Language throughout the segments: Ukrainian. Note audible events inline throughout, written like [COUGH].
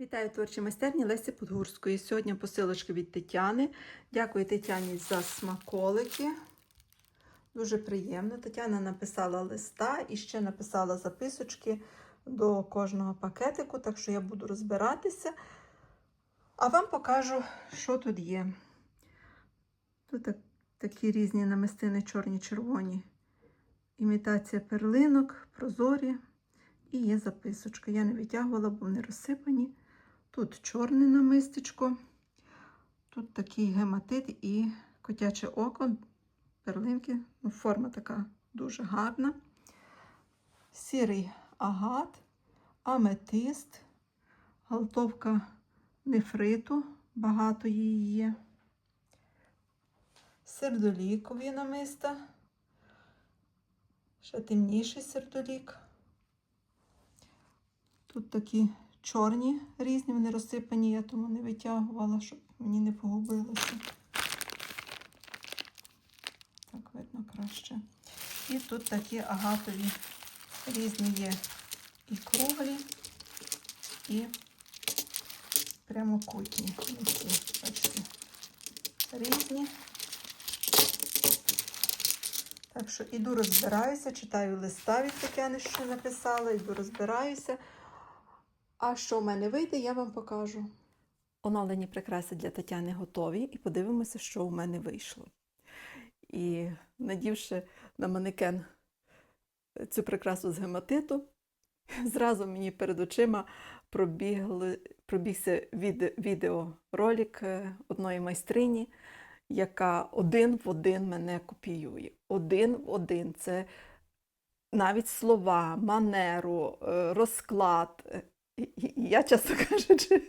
Вітаю творчі майстерні Лесі Подгурської. Сьогодні посилочка від Тетяни. Дякую Тетяні за смаколики. Дуже приємно. Тетяна написала листа і ще написала записочки до кожного пакетику, так що я буду розбиратися. А вам покажу, що тут є. Тут так, такі різні намистини, чорні, червоні. Імітація перлинок, прозорі. І є записочка. Я не витягувала, бо вони розсипані. Тут чорне намистечко, тут такий гематит і котяче око, перлинки. Ну, форма така дуже гарна. Сірий агат, аметист, галтовка нефриту, багато її є. Сердолікові намиста, ще темніший сердолік. Тут такі чорні різні, вони розсипані, я тому не витягувала, щоб мені не погубилося. Так видно краще. І тут такі агатові різні є і круглі, і прямокутні. Бачите, різні. Так що іду розбираюся, читаю листа від Тетяни, що написала, іду розбираюся. А що в мене вийде, я вам покажу. Оновлені прикраси для Тетяни готові, і подивимося, що у мене вийшло. І надівши на манекен цю прикрасу з гематиту, зразу мені перед очима пробігли, пробігся від, відеоролик е, одної майстрині, яка один в один мене копіює. Один в один. Це навіть слова, манеру, е, розклад. Я, чесно кажучи,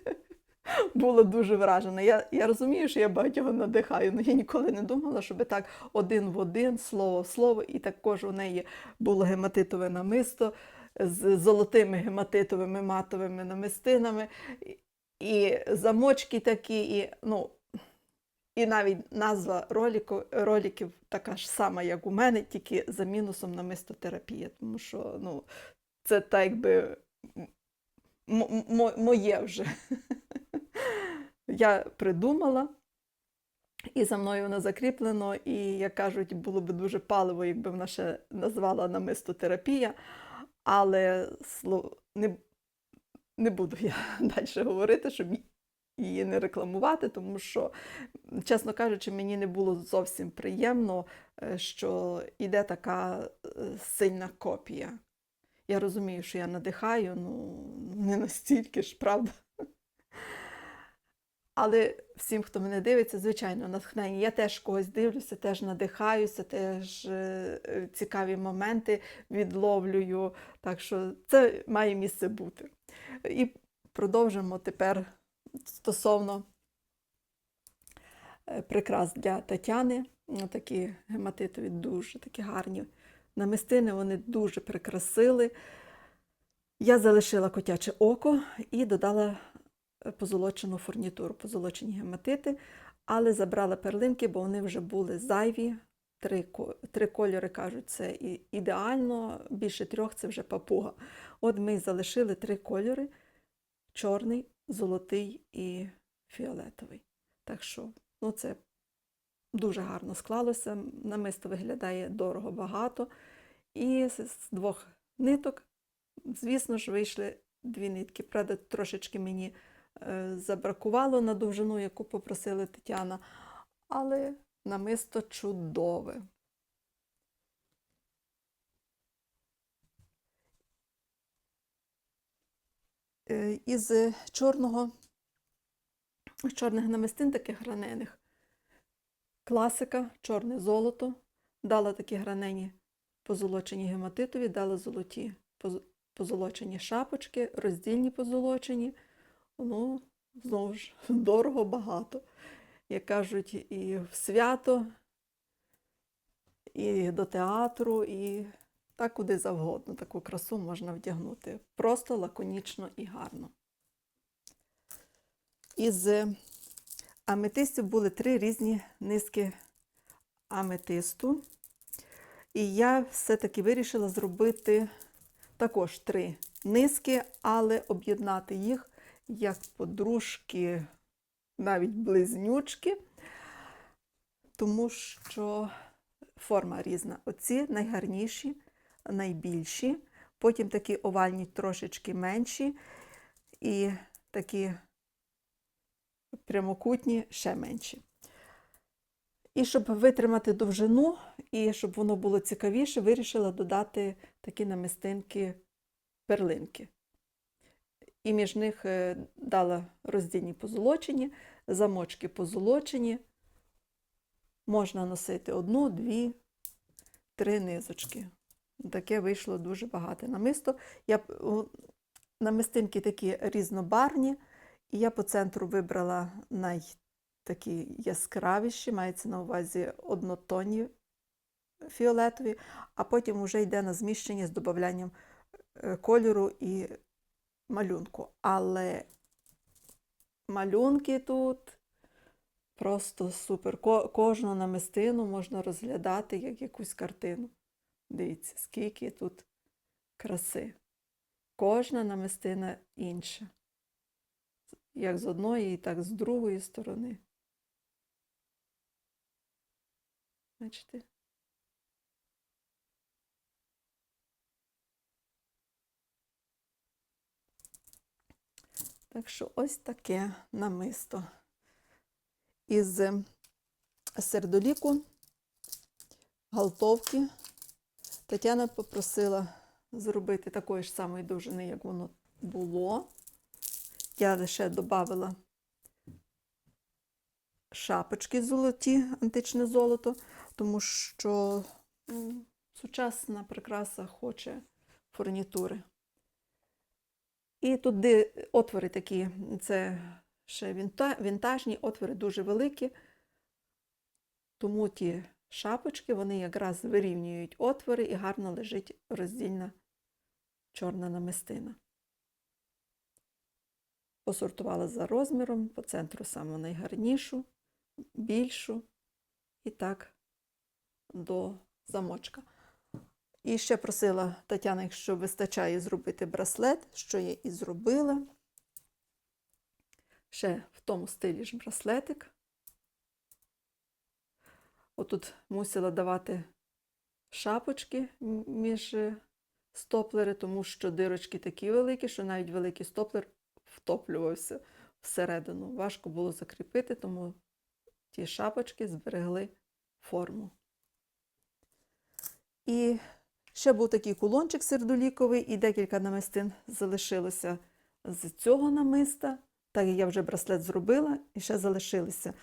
була дуже вражена. Я, я розумію, що я багатьох надихаю, але я ніколи не думала, щоб так один в один, слово в слово, і також у неї було гематитове намисто з золотими гематитовими матовими намистинами, і- замочки такі, і, ну, і навіть назва ролику, роликів така ж сама, як у мене, тільки за мінусом намистотерапія, тому що ну, це так м- моє вже. Я придумала, і за мною воно закріплено, і, як кажуть, було б дуже паливо, якби вона ще назвала намистотерапія, але не, не буду я [LAUGHS] далі говорити, щоб її не рекламувати, тому що, чесно кажучи, мені не було зовсім приємно, е, що йде така е, сильна копія. Я розумію, що я надихаю, ну не настільки ж, правда. Але всім, хто мене дивиться, звичайно, натхнення. Я теж когось дивлюся, теж надихаюся, теж е, цікаві моменти відловлюю. Так що це має місце бути. І продовжимо тепер стосовно е, прикрас для Тетяни. Такі гематитові дуже такі гарні намистини, вони дуже прикрасили. Я залишила котяче око і додала е, позолочену фурнітуру, позолочені гематити, але забрала перлинки, бо вони вже були зайві. Три, три кольори кажуть, це ідеально, більше трьох це вже папуга. От ми залишили три кольори: чорний, золотий і фіолетовий. Так що, ну це дуже гарно склалося. Намисто виглядає дорого багато. І з двох ниток, звісно ж, вийшли дві нитки. Правда, трошечки мені е, забракувало на довжину, яку попросила Тетяна, але намисто чудове. Е, Із чорного, чорних намистин, таких гранених, класика, чорне золото, дала такі гранені позолочені гематитові, дала золоті позолочені шапочки, роздільні позолочені. Ну, знову ж, [LAUGHS] дорого багато. Як кажуть, і в свято, і до театру, і так куди завгодно. Таку красу можна вдягнути. Просто лаконічно і гарно. Із аметистів були три різні низки аметисту. І я все-таки вирішила зробити також три низки, але об'єднати їх як подружки, навіть близнючки, тому що форма різна. Оці найгарніші, найбільші, потім такі овальні трошечки менші, і такі прямокутні ще менші. І щоб витримати довжину, і щоб воно було цікавіше, вирішила додати такі намистинки перлинки. І між них е, дала роздільні позолочені, замочки позолочені. Можна носити одну, дві, три низочки. Таке вийшло дуже багато намисто. Я, намистинки такі різнобарвні, і я по центру вибрала найтакі яскравіші, мається на увазі однотонні фіолетові, а потім вже йде на зміщення з додаванням е, кольору і малюнку. Але малюнки тут просто супер. Кожну намистину можна розглядати як якусь картину. Дивіться, скільки тут краси. Кожна намистина інша. Як з одної, так і з другої сторони. Бачите? Так що ось таке намисто. Із сердоліку, галтовки. Тетяна попросила зробити такої ж самої довжини, як воно було. Я лише додала шапочки золоті, античне золото, тому що м, сучасна прикраса хоче фурнітури. І тут отвори такі, це ще вінтажні, отвори дуже великі, тому ті шапочки, вони якраз вирівнюють отвори і гарно лежить роздільна чорна намистина. Посортувала за розміром, по центру саму найгарнішу, більшу і так до замочка. І ще просила Тетяна, якщо вистачає зробити браслет, що я і зробила. Ще в тому стилі ж браслетик. Отут мусила давати шапочки між стоплери, тому що дирочки такі великі, що навіть великий стоплер втоплювався всередину. Важко було закріпити, тому ті шапочки зберегли форму. І ще був такий кулончик сердоліковий, і декілька намистин залишилося з цього намиста. Так як я вже браслет зробила, і ще залишилися.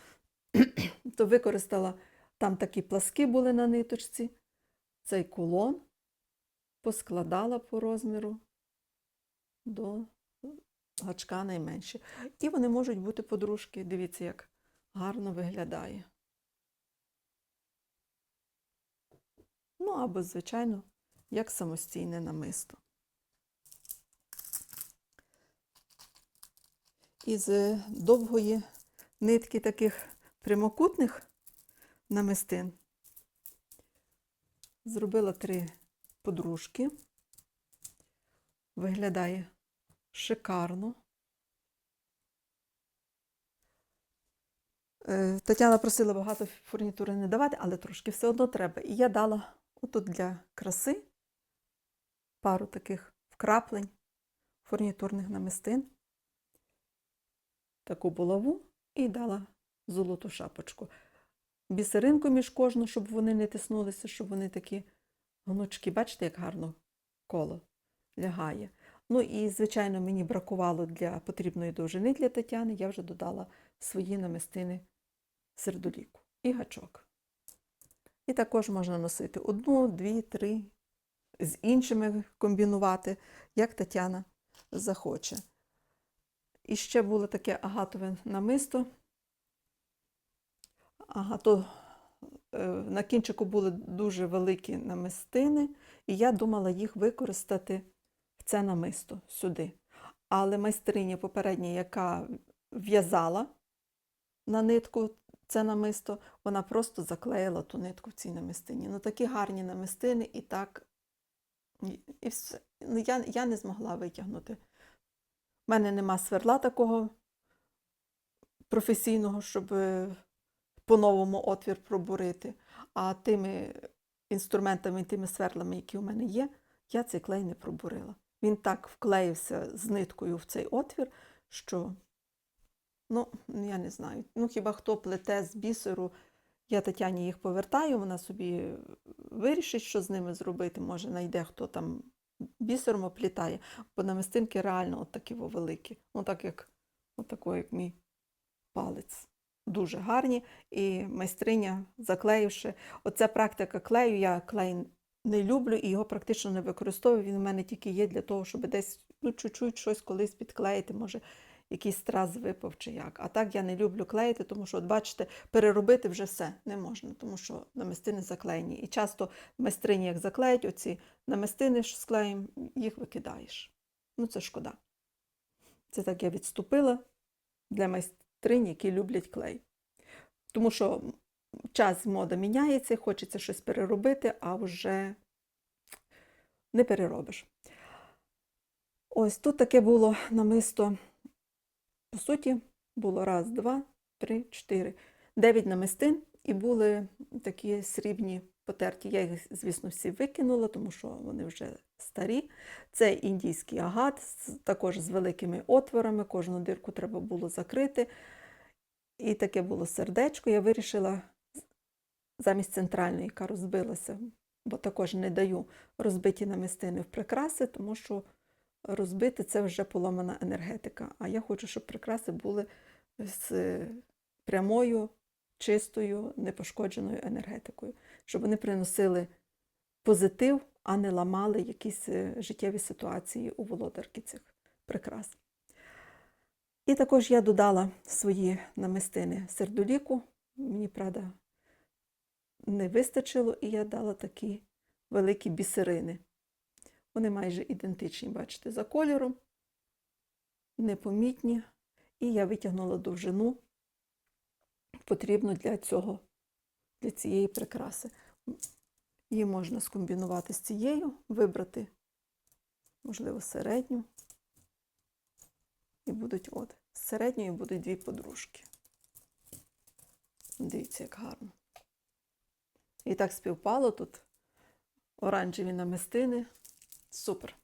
[CLEARS THROAT] То використала там такі пласки були на ниточці. Цей кулон поскладала по розміру до гачка найменше. І вони можуть бути подружки. Дивіться, як гарно виглядає. Ну, або, звичайно, як самостійне намисто. Із довгої нитки таких прямокутних намистин зробила три подружки. Виглядає шикарно. Е, Тетяна просила багато фурнітури не давати, але трошки все одно треба. І я дала отут для краси пару таких вкраплень фурнітурних намистин, таку булаву і дала золоту шапочку. Бісеринку між кожну, щоб вони не тиснулися, щоб вони такі гнучки. Бачите, як гарно коло лягає. Ну і, звичайно, мені бракувало для потрібної довжини для Тетяни, я вже додала свої намистини сердоліку і гачок. І також можна носити одну, дві, три, з іншими комбінувати, як Тетяна захоче. І ще було таке агатове намисто. Агато е, на кінчику були дуже великі намистини, і я думала їх використати це намисто сюди. Але майстриня попередня, яка в'язала на нитку це намисто, вона просто заклеїла ту нитку в цій намистині. Ну такі гарні намистини, і так і, все. Ну, я, я не змогла витягнути У мене нема сверла такого професійного, щоб е, по-новому отвір пробурити. А тими інструментами, тими сверлами, які у мене є, я цей клей не пробурила. Він так вклеївся з ниткою в цей отвір, що, ну, я не знаю. Ну, хіба хто плете з бісеру, я Тетяні їх повертаю, вона собі вирішить, що з ними зробити. Може, знайде хто там бісером оплітає, бо намистинки реально от такі великі. Ну, так як, от як мій палець. Дуже гарні. І майстриня, заклеївши, оця практика клею, я клей не люблю і його практично не використовую. Він у мене тільки є для того, щоб десь ну, чуть-чуть щось колись підклеїти, може, якийсь страз випав чи як. А так я не люблю клеїти, тому що, от бачите, переробити вже все не можна, тому що намистини заклеєні. І часто майстрині, як заклеять оці намистини з клеєм, їх викидаєш. Ну, це шкода. Це так я відступила для майстринь, які люблять клей. Тому що час мода міняється, хочеться щось переробити, а вже не переробиш. Ось тут таке було намисто. По суті, було раз, два, три, чотири, дев'ять намистин, і були такі срібні потерті. Я їх, звісно, всі викинула, тому що вони вже старі. Це індійський агат, також з великими отворами, кожну дирку треба було закрити. І таке було сердечко. Я вирішила замість центральної, яка розбилася, бо також не даю розбиті намистини в прикраси, тому що розбити це вже поломана енергетика. А я хочу, щоб прикраси були з прямою, чистою, непошкодженою енергетикою, щоб вони приносили позитив, а не ламали якісь е, життєві ситуації у володарки цих прикрас. І також я додала свої намистини сердоліку. Мені, правда, не вистачило, і я дала такі великі бісерини. Вони майже ідентичні, бачите, за кольором, непомітні. І я витягнула довжину, потрібну для цього, для цієї прикраси. Її можна скомбінувати з цією, вибрати, можливо, середню. І будуть от, з середньої будуть дві подружки. Дивіться, як гарно. І так співпало тут оранжеві намистини. Супер.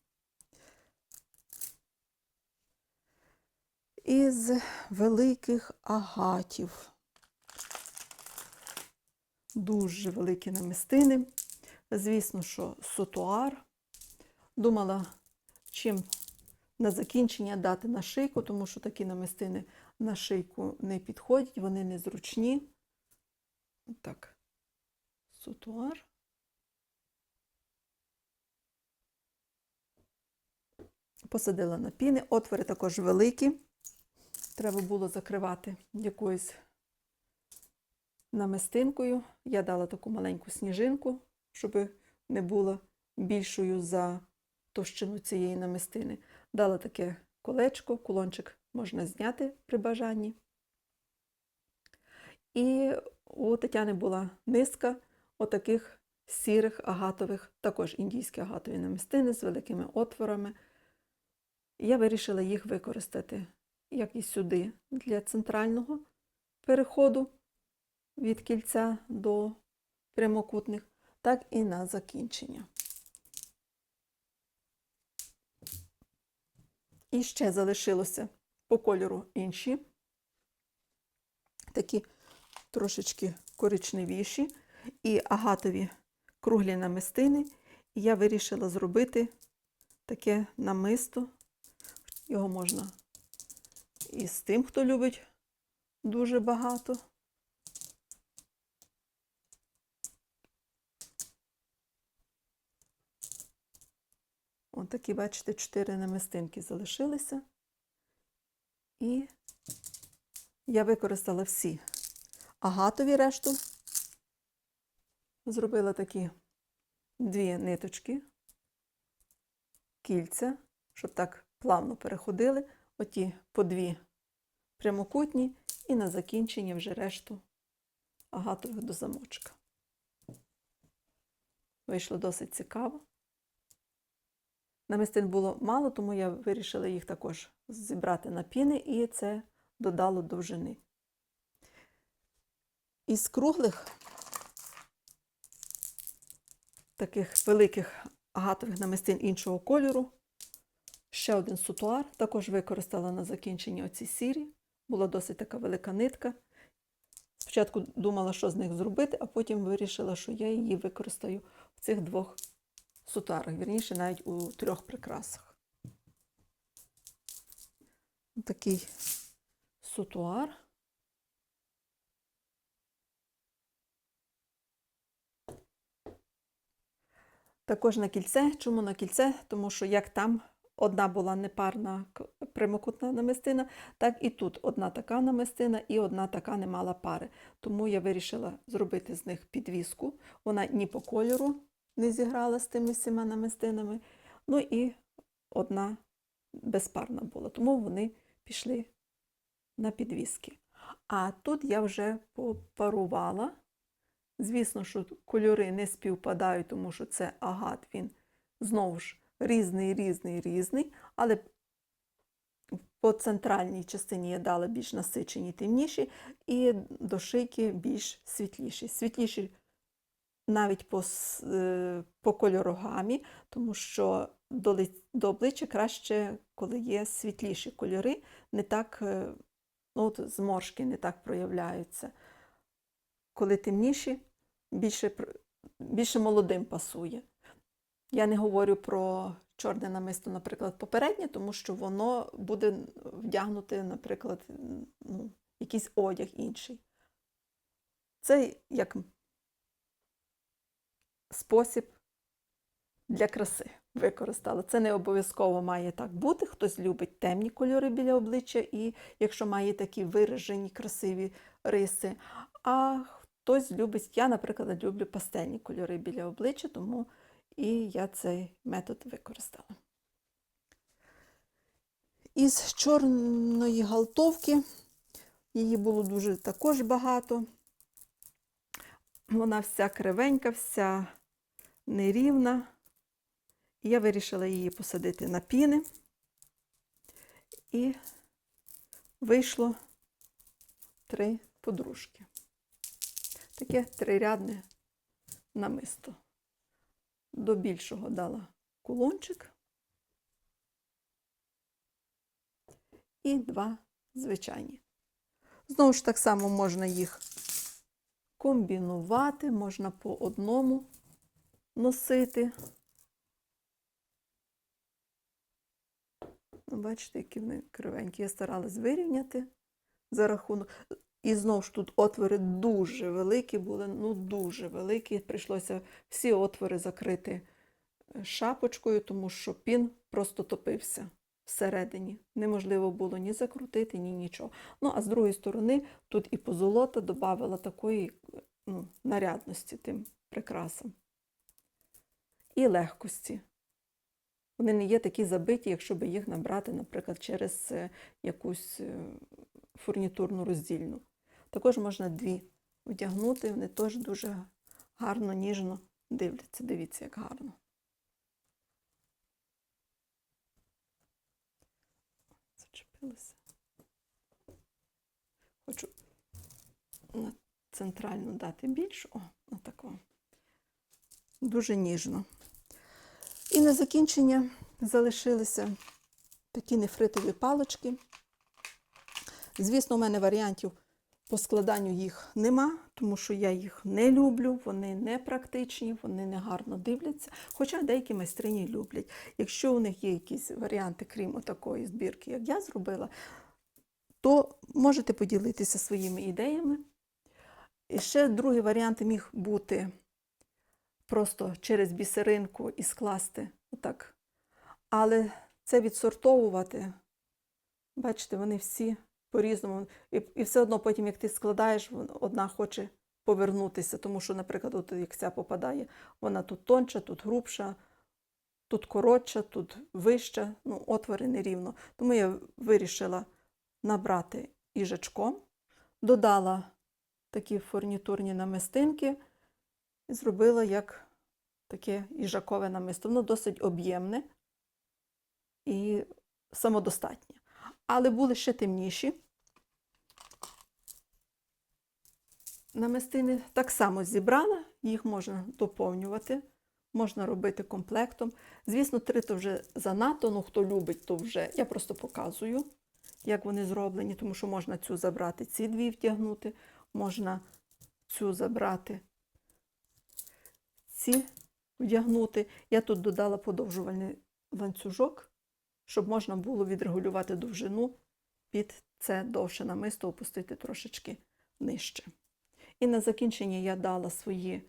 Із великих агатів. Дуже великі намистини. Звісно, що сотуар. Думала, чим на закінчення дати на шийку, тому що такі намистини на шийку не підходять, вони незручні. Так, сутуар. Посадила на піни. Отвори також великі. Треба було закривати якоюсь намистинкою. Я дала таку маленьку сніжинку, щоб не була більшою за товщину цієї намистини. Дала таке колечко, кулончик можна зняти при бажанні. І у Тетяни була низка отаких сірих агатових, також індійські агатові намистини з великими отворами. Я вирішила їх використати як і сюди для центрального переходу від кільця до прямокутних, так і на закінчення. І ще залишилося по кольору інші, такі трошечки коричневіші, і агатові круглі намистини. І я вирішила зробити таке намисто. Його можна і з тим, хто любить дуже багато. Ось такі, бачите, чотири намистинки залишилися. І я використала всі агатові решту. Зробила такі дві ниточки, кільця, щоб так плавно переходили. Оті по дві прямокутні, і на закінчення вже решту агатових до замочка. Вийшло досить цікаво. Намистин було мало, тому я вирішила їх також зібрати на піни, і це додало довжини. Із круглих таких великих агатових намистин іншого кольору. Ще один сутуар, також використала на закінченні оці сірі. Була досить така велика нитка. Спочатку думала, що з них зробити, а потім вирішила, що я її використаю в цих двох сутуарах, вірніше, навіть у трьох прикрасах. Такий сутуар. Також на кільце. Чому на кільце? Тому що як там одна була непарна прямокутна намистина, так і тут одна така намистина і одна така не мала пари. Тому я вирішила зробити з них підвіску. Вона ні по кольору не зіграла з тими всіма намистинами. Ну і одна безпарна була. Тому вони пішли на підвіски. А тут я вже попарувала. Звісно, що кольори не співпадають, тому що це агат, він знову ж різний, різний, різний, але по центральній частині я дала більш насичені, темніші, і до шийки більш світліші. Світліші навіть по, е, по кольорогамі, тому що до, до обличчя краще, коли є світліші кольори, не так е, ну, от зморшки не так проявляються коли темніші, більше, більше молодим пасує. Я не говорю про чорне намисто, наприклад, попереднє, тому що воно буде вдягнути, наприклад, ну, якийсь одяг інший. Це як спосіб для краси використала. Це не обов'язково має так бути. Хтось любить темні кольори біля обличчя, і якщо має такі виражені, красиві риси. А хтось любить, я, наприклад, люблю пастельні кольори біля обличчя, тому і я цей метод використала. Із чорної галтовки її було дуже також багато. Вона вся кривенька, вся нерівна. Я вирішила її посадити на піни. І вийшло три подружки. Таке трирядне намисто. До більшого дала кулончик і два звичайні. Знову ж так само можна їх комбінувати, можна по одному носити. Ну, Бачите, які вони кривенькі. Я старалась вирівняти за рахунок. І знову ж тут отвори дуже великі були, ну дуже великі. Прийшлося всі отвори закрити е, шапочкою, тому що пін просто топився всередині. Неможливо було ні закрутити, ні нічого. Ну, а з другої сторони, тут і позолота додавала такої ну, нарядності тим прикрасам. І легкості. Вони не є такі забиті, якщо би їх набрати, наприклад, через е, якусь е, фурнітурну роздільну. Також можна дві вдягнути, вони теж дуже гарно, ніжно дивляться. Дивіться, як гарно. Зачепилося. Хочу на центральну дати більшу. О, отако. Дуже ніжно. І на закінчення залишилися такі нефритові палочки. Звісно, у мене варіантів по складанню їх нема, тому що я їх не люблю, вони не практичні, вони не гарно дивляться. Хоча деякі майстрині люблять. Якщо у них є якісь варіанти, крім такої збірки, як я зробила, то можете поділитися своїми ідеями. І ще другий варіант міг бути просто через бісеринку і скласти отак. Але це відсортовувати, бачите, вони всі по-різному. І, і все одно потім, як ти складаєш, одна хоче повернутися, тому що, наприклад, от як ця попадає, вона тут тонша, тут грубша, тут коротша, тут вища, ну, отвори нерівно. Тому я вирішила набрати їжачком, додала такі фурнітурні намистинки і зробила як таке їжакове намисто. Воно досить об'ємне, і самодостатня. Але були ще темніші. Намистини так само зібрала, їх можна доповнювати, можна робити комплектом. Звісно, три то вже занадто, ну хто любить, то вже я просто показую, як вони зроблені, тому що можна цю забрати, ці дві втягнути, можна цю забрати, ці вдягнути. Я тут додала подовжувальний ланцюжок, щоб можна було відрегулювати довжину під це довше намисто, опустити трошечки нижче. І на закінчення я дала свої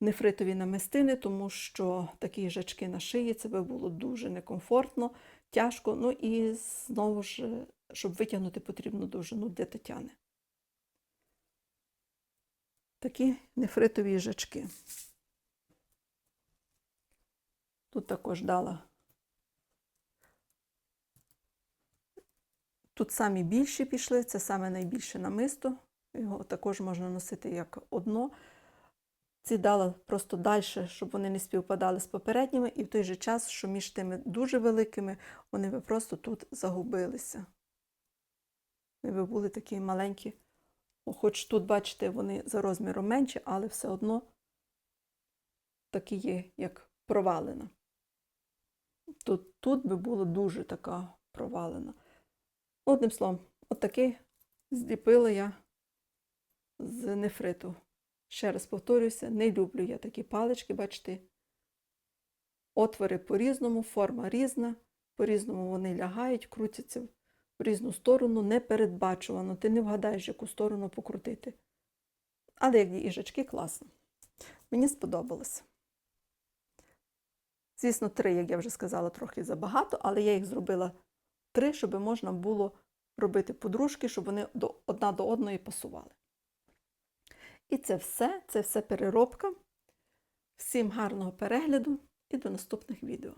нефритові намистини, тому що такі їжачки на шиї це би було дуже некомфортно, тяжко. Ну і знову ж, щоб витягнути потрібну довжину для Тетяни. Такі нефритові їжачки. Тут також дала. Тут самі більші пішли, це саме найбільше намисто. Його також можна носити як одно. Ці дала просто далі, щоб вони не співпадали з попередніми, і в той же час, що між тими дуже великими, вони би просто тут загубилися. Вони би були такі маленькі. Хоч тут, бачите, вони за розміром менші, але все одно такі є, як провалена. Тут, тут би було дуже така провалена. Одним словом, отакий зліпила я з нефриту. Ще раз повторюся, не люблю я такі палички, бачите, отвори по-різному, форма різна, по-різному вони лягають, крутяться в різну сторону, непередбачувано. Ти не вгадаєш, яку сторону покрутити. Але як їжачки, класно. Мені сподобалося. Звісно, три, як я вже сказала, трохи забагато, але я їх зробила три, щоб можна було робити подружки, щоб вони одна до одної пасували. І це все, це все переробка. Всім гарного перегляду і до наступних відео.